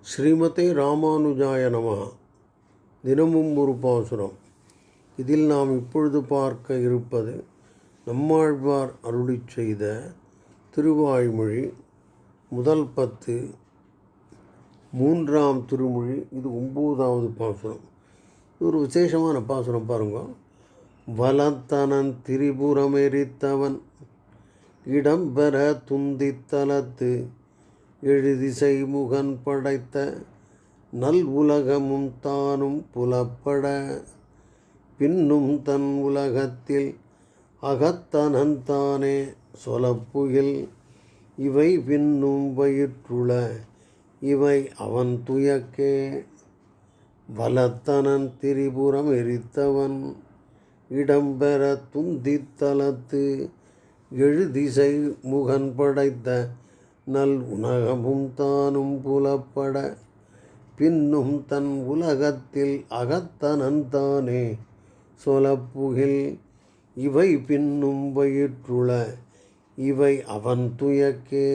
ஸ்ரீமதே ராமானுஜாய நம. தினமும் ஒரு பாசுரம். இதில் நாம் இப்பொழுது பார்க்க இருப்பது நம்மாழ்வார் அருளிச் செய்த திருவாய்மொழி முதல் பத்து மூன்றாம் திருமொழி இது ஒம்போதாவது பாசுரம். இது ஒரு விசேஷமான பாசுரம் பாருங்க. வலத்தனன் திரிபுரமெரித்தவன் இடம்பெற துந்தித்தலத்து எழுதிசை முகன் படைத்த நல் உலகமும் தானும் புலப்பட பின்னும் தன் உலகத்தில் அகத்தனந்தானே சொலப்புகில் இவை பின்னும் வயிற்றுள இவை அவன் துயக்கே. வலத்தனன் திரிபுரம் எரித்தவன் இடம்பெற துந்தித்தலத்து எழுதிசை முகன் படைத்த நல் உலகமும் தானும் புலப்பட பின்னும் தன் உலகத்தில் அகத்தனந்தானே சொலப்புகில் இவை பின்னும் வயிற்றுள இவை அவன் துயக்கே.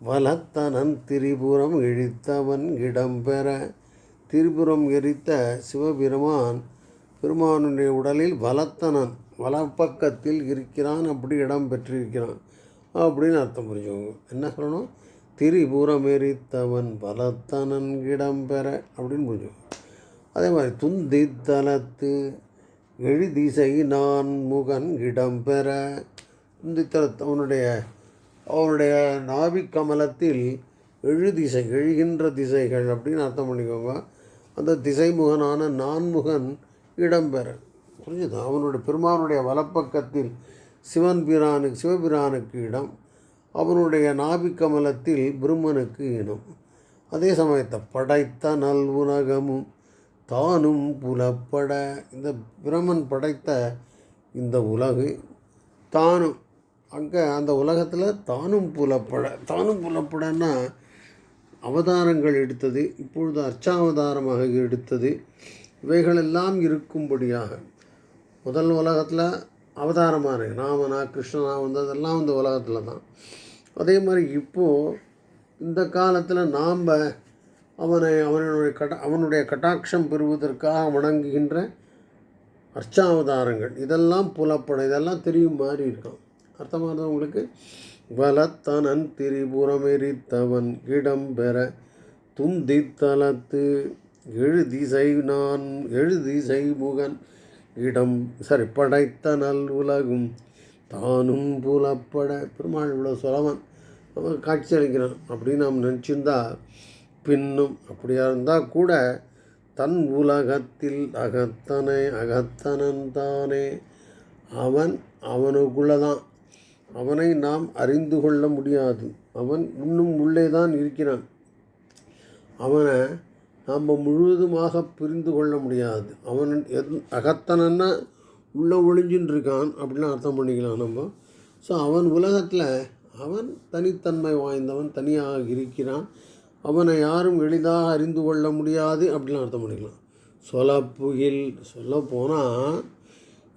வலத்தனன் திரிபுரம் இழித்தவன் இடம்பெற திரிபுரம் எரித்த சிவபெருமான் பெருமானுடைய உடலில் வலத்தனன் வலப்பக்கத்தில் இருக்கிறான் அப்படி இடம் பெற்றிருக்கிறான். அப்படின்னு அர்த்தம் புரிஞ்சுக்கோங்க. என்ன சொல்லணும்? திரிபுரம் எரித்தவன் வலத்தனன் இடம்பெற அப்படின்னு புரிஞ்சுக்கோங்க. அதே மாதிரி துந்தி தலத்து எழுதிசை நான் முகன் இடம்பெற துந்தித்தலத்து அவனுடைய அவனுடைய நாபிக் கமலத்தில் எழுதிசை எழுகின்ற திசைகள் அப்படின்னு அர்த்தம் பண்ணிக்கோங்க. அந்த திசைமுகனான நான்முகன் இடம்பெற புரிஞ்சுது? அவனுடைய பெருமானுடைய வலப்பக்கத்தில் சிவன் பிரானுக்கு சிவபிரானுக்கு இடம். அவனுடைய நாபிக்கமலத்தில் பிரம்மனுக்கு இனம் அதே சமயத்தை படைத்த நல் உலகமும் தானும் புலப்பட இந்த பிரம்மன் படைத்த இந்த உலகு தானும் அங்கே அந்த உலகத்தில் தானும் புலப்பட தானும் புலப்படன்னா அவதாரங்கள் எடுத்தது இப்பொழுது அர்ச்சாவதாரமாக எடுத்தது. இவைகளெல்லாம் இருக்கும்படியாக முதல் உலகத்தில் அவதாரமாக இருக்குது ராமனா கிருஷ்ணனா வந்ததெல்லாம் வந்து உலகத்தில் தான். அதே மாதிரி இப்போது இந்த காலத்தில் நாம் அவனை அவனுடைய கட அவனுடைய கட்டாட்சம் பெறுவதற்காக வணங்குகின்ற அர்ச்சாவதாரங்கள். இதெல்லாம் புலப்படும் இதெல்லாம் தெரியும் மாதிரி இருக்கும் அர்த்தமானது உங்களுக்கு? வலத்தனன் திரிபுரமெரித்தவன் இடம்பெற துந்தித்தலத்து எழுதிசை நான் எழுதிசை முகன் இடம் சரி படைத்த நல் உலகும். தானும் புலப்பட பெருமாள் இவ்வளோ சொலவன் அவன் காட்சி அளிக்கிறான். அப்படின்னு நாம் நினச்சிருந்தா பின்னும் அப்படியா இருந்தால் கூட தன் உலகத்தில் அகத்தனை அகத்தனன் தானே. அவன் அவனுக்குள்ளே தான் அவனை நாம் அறிந்து கொள்ள முடியாது. அவன் இன்னும் உள்ளே தான் இருக்கிறான். அவனை நாம் முழுவதுமாக புரிந்து கொள்ள முடியாது. அவன் எத் அகத்தனன்னா உள்ளே ஒளிஞ்சின்னு இருக்கான் அப்படின்னு அர்த்தம் பண்ணிக்கலாம் நம்ம. ஸோ அவன் உலகத்தில் அவன் தனித்தன்மை வாய்ந்தவன் தனியாக இருக்கிறான். அவனை யாரும் எளிதாக அறிந்து கொள்ள முடியாது அப்படின்னு அர்த்தம் பண்ணிக்கலாம். சொல புகில் சொல்ல போனால்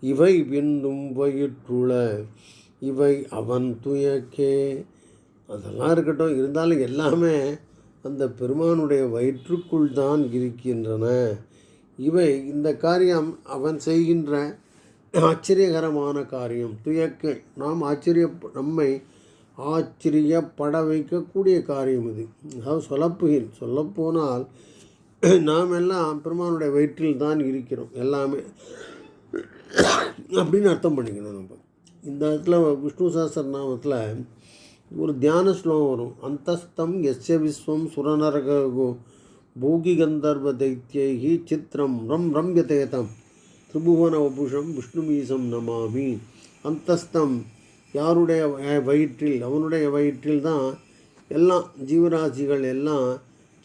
இவை விண்ணும் வயிற்றுள இவை அவன் துயக்கே. அதெல்லாம் இருக்கட்டும் இருந்தாலும் எல்லாமே அந்த பெருமானுடைய வயிற்றுக்குள் தான் இருக்கின்றன. இவை இந்த காரியம் அவன் செய்கின்ற ஆச்சரியகரமான காரியம். துயக்க நாம் ஆச்சரிய நம்மை ஆச்சரியப்பட வைக்கக்கூடிய காரியம் இது. அதாவது சொல்லப்புகின் சொல்லப்போனால் நாம் எல்லாம் பெருமானுடைய வயிற்றில் தான் இருக்கிறோம். எல்லாமே அப்படின்னு அர்த்தம் பண்ணிக்கணும் நம்ம. இந்த இடத்துல விஷ்ணு சாஸ்திர நாமத்தில் ஒரு தியான ஸ்லோகம் வரும். அந்தஸ்தம் எஸ்ய விஸ்வம் சுரநரகோ பூகி கந்தர்வ தைத்தியகி சித்திரம் ரம் ரம்யதேதம் திரிபுவன வபுஷம் விஷ்ணுமீசம் நமாமி. அந்தஸ்தம் யாருடைய வயிற்றில்? அவனுடைய வயிற்றில் தான் எல்லாம் ஜீவராசிகள் எல்லாம்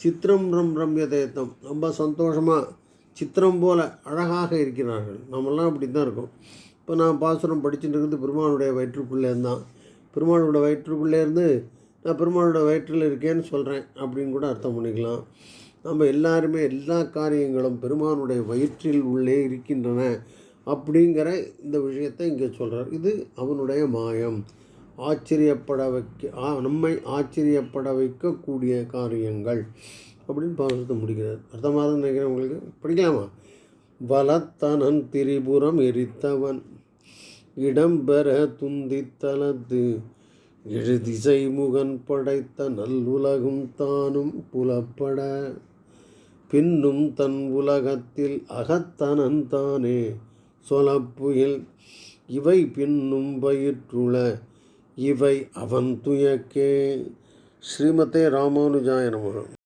சித்திரம் ரம் ரம்யதேத்தம் ரொம்ப சந்தோஷமாக சித்திரம் போல் அழகாக இருக்கிறார்கள். நம்மெல்லாம் அப்படி தான் இருக்கோம். இப்போ நான் பாசுரம் படிச்சுட்டு இருக்கிறது பெருமானுடைய வயிற்றுக்குள்ளே இருந்தான் பெருமானோட வயிற்றுக்குள்ளே இருந்து நான் பெருமானோட வயிற்றில் இருக்கேன்னு சொல்கிறேன் அப்படின்னு கூட அர்த்தம் பண்ணிக்கலாம். நம்ம எல்லாருமே எல்லா காரியங்களும் பெருமானுடைய வயிற்றில் உள்ளே இருக்கின்றன அப்படிங்கிற இந்த விஷயத்தை இங்கே சொல்கிறார் இது அவனுடைய மாயம். ஆச்சரியப்பட வைக்க ஆ நம்மை ஆச்சரியப்பட வைக்கக்கூடிய காரியங்கள் அப்படின்னு பாசத்தை முடிக்கிறார். அர்த்தமாக நினைக்கிறேன் உங்களுக்கு? படிக்கலாமா? வலத்தனன் திரிபுரம் எரித்தவன். இடம்பெற துந்தித்தலது எழுதிசை முகன் படைத்த நல்லுலகும் தானும் புலப்பட. பின்னும் தன் உலகத்தில் அகத்தனன் தானே. சொலப்புயில் இவை பின்னும் பயிற்றுள இவை அவன் துயக்கே. ஸ்ரீமதே ராமானுஜாய நமः.